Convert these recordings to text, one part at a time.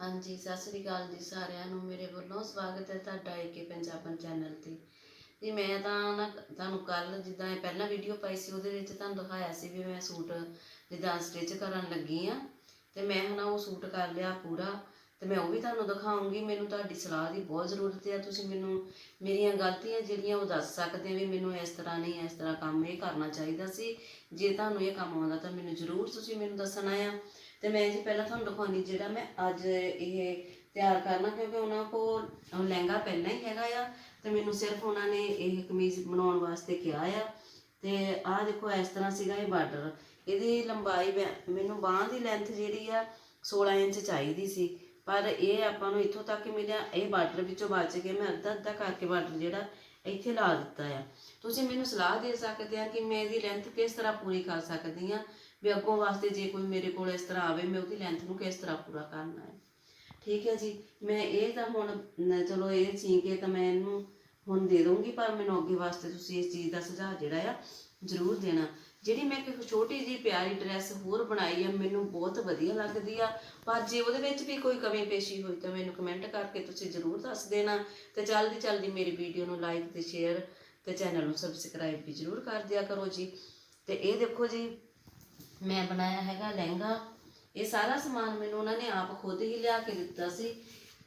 ਹਾਂਜੀ, ਸਤਿ ਸ੍ਰੀ ਅਕਾਲ ਜੀ ਸਾਰਿਆਂ ਨੂੰ। ਮੇਰੇ ਵੱਲੋਂ ਸਵਾਗਤ ਹੈ ਤੁਹਾਡਾ ਏਕੇ ਪੰਜਾਬਨ ਚੈਨਲ ਤੇ। ਜੀ, ਮੈਂ ਤਾਂ ਨਾ ਤੁਹਾਨੂੰ ਕੱਲ ਜਿੱਦਾਂ ਇਹ ਪਹਿਲਾਂ ਵੀਡੀਓ ਪਾਈ ਸੀ, ਉਹਦੇ ਵਿੱਚ ਤੁਹਾਨੂੰ ਦਿਖਾਇਆ ਸੀ ਵੀ ਮੈਂ ਸੂਟ ਜਿੱਦਾਂ ਸਟਿਚ ਕਰਨ ਲੱਗੀ ਆ ਤੇ ਮੈਂ ਹੁਣ ਉਹ ਸੂਟ ਕਰ ਲਿਆ ਪੂਰਾ ਤੇ ਮੈਂ ਉਹ ਵੀ ਤੁਹਾਨੂੰ ਦਿਖਾਉਂਗੀ। ਮੈਨੂੰ ਤੁਹਾਡੀ ਸਲਾਹ ਦੀ ਬਹੁਤ ਜ਼ਰੂਰਤ ਹੈ। ਤੁਸੀਂ ਮੈਨੂੰ ਮੇਰੀਆਂ ਗਲਤੀਆਂ ਜਿਹੜੀਆਂ ਉਹ ਦੱਸ ਸਕਦੇ ਆ ਵੀ ਮੈਨੂੰ ਇਸ ਤਰ੍ਹਾਂ ਨਹੀਂ, ਇਸ ਤਰ੍ਹਾਂ ਕੰਮ ਇਹ ਕਰਨਾ ਚਾਹੀਦਾ ਸੀ। ਜੇ ਤੁਹਾਨੂੰ ਇਹ ਕੰਮ ਆਉਂਦਾ ਤਾਂ ਮੈਨੂੰ ਜ਼ਰੂਰ ਤੁਸੀਂ ਮੈਨੂੰ ਦੱਸਣਾ ਆ। ਤੇ ਮੈਂ ਜੀ ਪਹਿਲਾਂ ਤੁਹਾਨੂੰ ਦਿਖਾਉਣੀ ਜਿਹੜਾ ਮੈਂ ਅੱਜ ਇਹ ਤਿਆਰ ਕਰਨਾ, ਕਿਉਂਕਿ ਉਹਨਾਂ ਕੋਲ ਲਹਿੰਗਾ ਪਹਿਲਾਂ ਹੀ ਹੈਗਾ ਆ, ਤੇ ਮੈਨੂੰ ਸਿਰਫ ਉਹਨਾਂ ਨੇ ਇਹ ਕਮੀਜ਼ ਬਣਾਉਣ ਵਾਸਤੇ ਕਿਹਾ ਆ। ਤੇ ਆਹ ਦੇਖੋ, ਇਸ ਤਰ੍ਹਾਂ ਸੀਗਾ ਇਹ ਬਾਰਡਰ। ਇਹਦੀ ਲੰਬਾਈ ਮੈਨੂੰ ਬਾਹ ਦੀ ਲੈਂਥ ਜਿਹੜੀ ਆ 16 ਇੰਚ ਚਾਹੀਦੀ ਸੀ। ਪਰ ਇਹ ਆਪਾਂ ਨੂੰ ਇੱਥੋਂ ਤੱਕ ਹੀ ਮਿਲਿਆ, ਇਹ ਬਾਰਡਰ ਵਿੱਚੋਂ ਬਚ ਕੇ ਮੈਂ ਅੱਧਾ ਅੱਧਾ ਕਰਕੇ ਬਾਰਡਰ ਜਿਹੜਾ ਇੱਥੇ ਲਾ ਦਿੱਤਾ ਆ। ਤੁਸੀਂ ਮੈਨੂੰ ਸਲਾਹ ਦੇ ਸਕਦੇ ਆ ਕਿ ਮੈਂ ਇਹਦੀ ਲੈਂਥ ਕਿਸ ਤਰ੍ਹਾਂ ਪੂਰੀ ਕਰ ਸਕਦੀ ਆ? ਵੀ ਅੱਗੋਂ ਵਾਸਤੇ ਜੇ ਕੋਈ ਮੇਰੇ ਕੋਲ ਇਸ ਤਰ੍ਹਾਂ ਆਵੇ, ਮੈਂ ਉਹਦੀ ਲੈਂਥ ਨੂੰ ਕਿਸ ਤਰ੍ਹਾਂ ਪੂਰਾ ਕਰਨਾ ਹੈ। ਠੀਕ ਹੈ ਜੀ, ਮੈਂ ਇਹ ਤਾਂ ਹੁਣ ਚਲੋ ਇਹ ਸੀ ਤਾਂ ਮੈਂ ਇਹਨੂੰ ਹੁਣ ਦੇ ਦਊਂਗੀ, ਪਰ ਮੈਨੂੰ ਅੱਗੇ ਵਾਸਤੇ ਤੁਸੀਂ ਇਸ ਚੀਜ਼ ਦਾ ਸੁਝਾਅ ਜਿਹੜਾ ਆ, ਜ਼ਰੂਰ ਦੇਣਾ। ਜਿਹੜੀ ਮੈਂ ਇੱਕ ਛੋਟੀ ਜੀ ਪਿਆਰੀ ਡਰੈਸ ਹੋਰ ਬਣਾਈ ਆ, ਮੈਨੂੰ ਬਹੁਤ ਵਧੀਆ ਲੱਗਦੀ ਆ। ਪਰ ਜੇ ਉਹਦੇ ਵਿੱਚ ਵੀ ਕੋਈ ਕਮੀ ਪੇਸ਼ੀ ਹੋਈ ਤਾਂ ਮੈਨੂੰ ਕਮੈਂਟ ਕਰਕੇ ਤੁਸੀਂ ਜ਼ਰੂਰ ਦੱਸ ਦੇਣਾ। ਤੇ ਜਲਦੀ ਜਲਦੀ ਮੇਰੀ ਵੀਡੀਓ ਨੂੰ ਲਾਈਕ ਤੇ ਸ਼ੇਅਰ ਤੇ ਚੈਨਲ ਨੂੰ ਸਬਸਕ੍ਰਾਈਬ ਵੀ ਜ਼ਰੂਰ ਕਰ ਦਿਆ ਕਰੋ ਜੀ। ਤੇ ਇਹ ਦੇਖੋ ਜੀ ਮੈਂ ਬਣਾਇਆ ਹੈਗਾ ਲਹਿੰਗਾ। ਇਹ ਸਾਰਾ ਸਮਾਨ ਮੈਨੂੰ ਉਹਨਾਂ ਨੇ ਆਪ ਖੁਦ ਹੀ ਲਿਆ ਕੇ ਦਿੱਤਾ ਸੀ,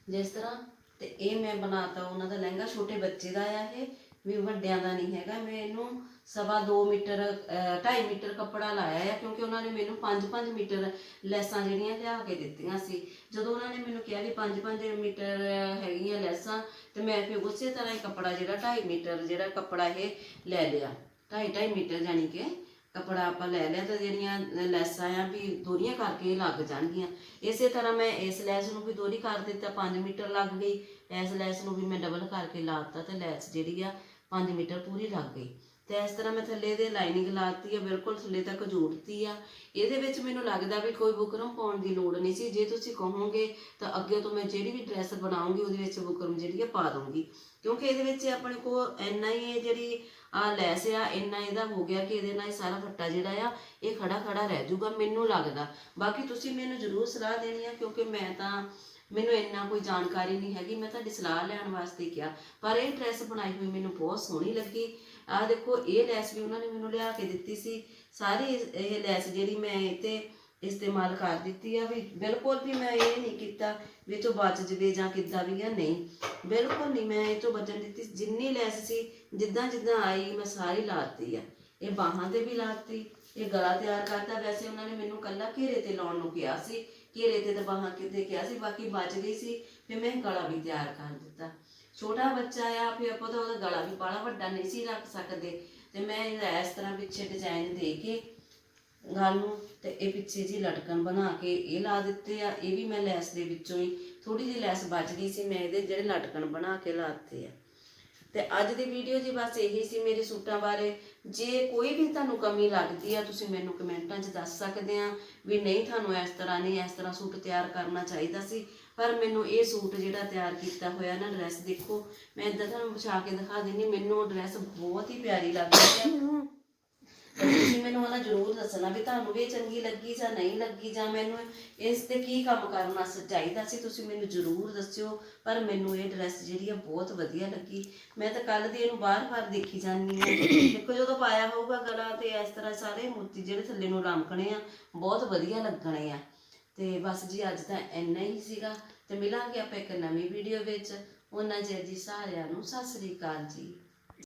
ਜਿਸ ਤਰ੍ਹਾਂ। ਤੇ ਇਹ ਮੈਂ ਬਣਾਤਾ, ਉਹਨਾਂ ਦਾ ਲਹਿੰਗਾ ਛੋਟੇ ਬੱਚੇ ਦਾ ਆ ਇਹ, ਵੀ ਵੱਡਿਆਂ ਦਾ ਨਹੀਂ ਹੈਗਾ। ਮੈਂ ਇਹਨੂੰ ਸਵਾ 2 ਮੀਟਰ 2.5 ਮੀਟਰ ਕੱਪੜਾ ਲਾਇਆ ਆ, ਕਿਉਂਕਿ ਉਹਨਾਂ ਨੇ ਮੈਨੂੰ 5-5 ਮੀਟਰ ਲੈਸਾਂ ਜਿਹੜੀਆਂ ਲਿਆ ਕੇ ਦਿੱਤੀਆਂ ਸੀ। ਜਦੋਂ ਉਹਨਾਂ ਨੇ ਮੈਨੂੰ ਕਿਹਾ ਵੀ 5-5 ਮੀਟਰ ਹੈਗੀਆਂ ਲੈਸਾਂ, ਤੇ ਮੈਂ ਫਿਰ ਉਸੇ ਤਰ੍ਹਾਂ ਹੀ ਕੱਪੜਾ ਜਿਹੜਾ 2.5 ਮੀਟਰ ਜਿਹੜਾ ਕੱਪੜਾ ਇਹ ਲੈ ਲਿਆ। 2.5 ਮੀਟਰ ਜਾਨੀ ਕਿ ਕੱਪੜਾ ਆਪਾਂ ਲੈ ਲਿਆ ਤਾਂ ਜਿਹੜੀਆਂ ਲੈਸਾਂ ਆ ਵੀ ਦੋਰੀਆਂ ਕਰਕੇ ਲੱਗ ਜਾਣਗੀਆਂ। ਇਸੇ ਤਰ੍ਹਾਂ ਮੈਂ ਇਸ ਲੈਸ ਨੂੰ ਵੀ ਦੋਰੀ ਕਰ ਦਿੱਤਾ 5 ਮੀਟਰ ਲੱਗ ਗਈ। ਇਸ ਲੈਸ ਨੂੰ ਵੀ ਮੈਂ ਡਬਲ ਕਰਕੇ ਲਾਤਾ ਤੇ ਲੈਸ ਜਿਹੜੀ ਆ 5 ਮੀਟਰ ਪੂਰੀ ਲੱਗ ਗਈ। ਤੇ ਇਸ ਤਰ੍ਹਾਂ ਮੈਂ ਥੱਲੇ ਦੇ ਲਾਈਨਿੰਗ ਲਾਤੀ ਆ, ਬਿਲਕੁਲ ਥੱਲੇ ਤੱਕ ਜੋੜਤੀ ਆ। ਇਹਦੇ ਵਿੱਚ ਮੈਨੂੰ ਲੱਗਦਾ ਵੀ ਕੋਈ ਬੁਕਰਮ ਪਾਉਣ ਦੀ ਲੋੜ ਨਹੀਂ ਸੀ। ਜੇ ਤੁਸੀਂ ਕਹੋਗੇ ਤਾਂ ਅੱਗੇ ਤੋਂ ਮੈਂ ਜਿਹੜੀ ਵੀ ਡਰੈਸ ਬਣਾਉਂਗੀ, ਉਹਦੇ ਵਿੱਚ ਬੁਕਰਮ ਜਿਹੜੀ ਆ ਪਾ ਦੂੰਗੀ ਕਿਉਂਕਿ ਇਹਦੇ ਵਿੱਚ ਆਪਣੇ ਕੋਲ ਇੰਨਾ ਹੀ ਇਹ ਜਿਹੜੀ ਆ ਲੈਸ ਆ, ਇੰਨਾ ਇਹਦਾ ਹੋ ਗਿਆ ਕਿ ਇਹਦੇ ਨਾਲ ਹੀ ਸਾਰਾ ਫੱਟਾ ਜਿਹੜਾ ਆ, ਇਹ ਖੜਾ ਖੜਾ ਰਹਿ ਜਾਊਗਾ, ਮੈਨੂੰ ਲੱਗਦਾ। ਬਾਕੀ ਤੁਸੀਂ ਮੈਨੂੰ ਜ਼ਰੂਰ ਸਲਾਹ ਦੇਣੀ ਆ, ਕਿਉਂਕਿ ਮੈਂ ਤਾਂ ਮੈਨੂੰ ਇੰਨਾ ਕੋਈ ਜਾਣਕਾਰੀ ਨਹੀਂ ਹੈਗੀ, ਮੈਂ ਤੁਹਾਡੀ ਸਲਾਹ ਲੈਣ ਵਾਸਤੇ ਕਿਹਾ, ਪਰ ਇਹ ਡਰੈਸ ਬਣਾਈ ਹੋਈ ਮੈਨੂੰ ਬਹੁਤ ਸੋਹਣੀ ਲੱਗੀ। ਆ ਦੇਖੋ, ਇਹ ਲੈਸ ਵੀ ਉਹਨਾਂ ਨੇ ਮੈਨੂੰ ਲਿਆ ਕੇ ਦਿੱਤੀ ਸੀ। ਸਾਰੀ ਇਹ ਲੈਸ ਜਿਹੜੀ ਮੈਂ ਇੱਥੇ ਇਸਤੇਮਾਲ ਕਰ ਦਿੱਤੀ ਆ ਵੀ ਬਿਲਕੁਲ ਵੀ ਮੈਂ ਇਹ ਨਹੀਂ ਕੀਤਾ ਵੀ ਤੋਂ ਬਚ ਜਵੇ ਜਾਂ ਕਿੱਦਾਂ ਵੀ ਆ, ਨਹੀਂ। ਬਿਲਕੁਲ ਨਹੀਂ, ਮੈਂ ਇਹ ਤੋਂ ਬਚਣ ਦਿੱਤੀ ਜਿੰਨੀ ਲੈਸ ਸੀ, ਜਿੱਦਾਂ ਜਿੱਦਾਂ ਆਈ, ਮੈਂ ਸਾਰੀ ਲਾਤੀ ਆ। ਇਹ ਬਾਹਾਂ ਤੇ ਵੀ ਲਾਤੀ ਇਹ ਗਲਾ ਤਿਆਰ ਕਰਤਾ। ਵੈਸੇ ਉਹਨਾਂ ਨੇ ਮੈਨੂੰ ਕੱਲਾ ਘੇਰੇ ਤੇ ਲਾਉਣ ਨੂੰ ਕਿਹਾ ਸੀ ਘੇਰੇ ਤੇ ਤਾਂ ਕਿਤੇ ਕਿਹਾ ਸੀ, ਬਾਕੀ ਬਚ ਗਈ ਸੀ, ਫਿਰ ਮੈਂ ਗਲਾ ਵੀ ਤਿਆਰ ਕਰ ਦਿੱਤਾ। ਛੋਟਾ ਬੱਚਾ ਆ, ਫਿਰ ਆਪਾਂ ਤਾਂ ਉਹਦਾ ਗਲਾ ਵੀ ਬਾਲਾ ਵੱਡਾ ਨਹੀਂ ਸੀ ਰੱਖ ਸਕਦੇ। ਤੇ ਮੈਂ ਇਹਦਾ ਇਸ ਤਰ੍ਹਾਂ ਪਿੱਛੇ ਡਿਜ਼ਾਈਨ ਦੇ ਕੇ ਗੱਲ ਨੂੰ ਤੇ ਇਹ ਪਿੱਛੇ ਜੀ ਲਟਕਣ ਬਣਾ ਕੇ ਇਹ ਲਾ ਦਿੱਤੇ ਆ। ਇਹ ਵੀ ਮੈਂ ਲੈਸ ਦੇ ਵਿੱਚੋਂ ਹੀ ਥੋੜੀ ਜਿਹੀ ਲੈਸ ਬਚ ਗਈ ਸੀ, ਮੈਂ ਇਹਦੇ ਜਿਹੜੇ ਲਟਕਣ ਬਣਾ ਕੇ ਲਾਤੇ ਆ। ਤੇ ਅੱਜ ਦੀ ਵੀਡੀਓ ਜੀ ਬਸ ਇਹੀ ਸੀ ਮੇਰੇ ਸੂਟਾਂ ਬਾਰੇ। ਜੇ ਕੋਈ ਵੀ ਤੁਹਾਨੂੰ ਕਮੀ ਲੱਗਦੀ ਆ, ਤੁਸੀਂ ਮੈਨੂੰ ਕਮੈਂਟਾਂ 'ਚ ਦੱਸ ਸਕਦੇ ਆ ਵੀ ਨਹੀਂ ਤੁਹਾਨੂੰ ਇਸ ਤਰ੍ਹਾਂ ਨਹੀਂ ਇਸ ਤਰ੍ਹਾਂ ਸੂਟ ਤਿਆਰ ਕਰਨਾ ਚਾਹੀਦਾ ਸੀ। ਪਰ ਮੈਨੂੰ ਇਹ ਸੂਟ ਜਿਹੜਾ ਤਿਆਰ ਕੀਤਾ ਹੋਇਆ ਨਾ ਡਰੈਸ ਦੇਖੋ, ਮੈਂ ਇਦਾਂ ਤੁਹਾਨੂੰ ਵਿਛਾ ਕੇ ਦਿਖਾ ਦਿੰਦੀ ਮੈਨੂੰ ਡਰੈਸ ਬਹੁਤ ਹੀ ਪਿਆਰੀ ਲੱਗਦੀ ਹੈ ਤੇ ਤੁਸੀਂ ਮੈਨੂੰ ਹਨਾ ਜ਼ਰੂਰ ਦੱਸਣਾ ਵੀ ਤੁਹਾਨੂੰ ਵੀ ਇਹ ਚੰਗੀ ਲੱਗੀ ਜਾਂ ਨਹੀਂ ਲੱਗੀ ਜਾਂ ਮੈਨੂੰ ਇਸ ਤੇ ਕੀ ਕੰਮ ਕਰਨਾ ਚਾਹੀਦਾ ਸੀ, ਤੁਸੀਂ ਮੈਨੂੰ ਜ਼ਰੂਰ ਦੱਸਿਓ, ਪਰ ਮੈਨੂੰ ਇਹ ਡਰੈਸ ਜਿਹੜੀ ਆ ਬਹੁਤ ਵਧੀਆ ਲੱਗੀ। ਮੈਂ ਤਾਂ ਕੱਲ ਦੀ ਇਹਨੂੰ ਬਾਰ-ਬਾਰ ਦੇਖੀ ਜਾਂਦੀ ਹਾਂ। ਦੇਖੋ ਜਦੋਂ ਪਾਇਆ ਹੋਊਗਾ ਗਲਾ ਤੇ ਇਸ ਤਰ੍ਹਾਂ ਸਾਰੇ ਮੋਤੀ ਜਿਹੜੇ ਥੱਲੇ ਨੂੰ ਲਮਕਣੇ ਆ, ਬਹੁਤ ਵਧੀਆ ਲੱਗਣੇ ਆ। ਤੇ ਬਸ ਜੀ, ਅੱਜ ਤਾਂ ਇੰਨਾ ਹੀ ਸੀਗਾ। ਤੇ ਮਿਲਾਂਗੇ ਆਪਾਂ ਇੱਕ ਨਵੀਂ ਵੀਡੀਓ ਵਿੱਚ। ਉਹਨਾਂ ਚਿਰ ਜੀ ਸਾਰਿਆਂ ਨੂੰ ਸਤਿ ਸ੍ਰੀ ਅਕਾਲ ਜੀ।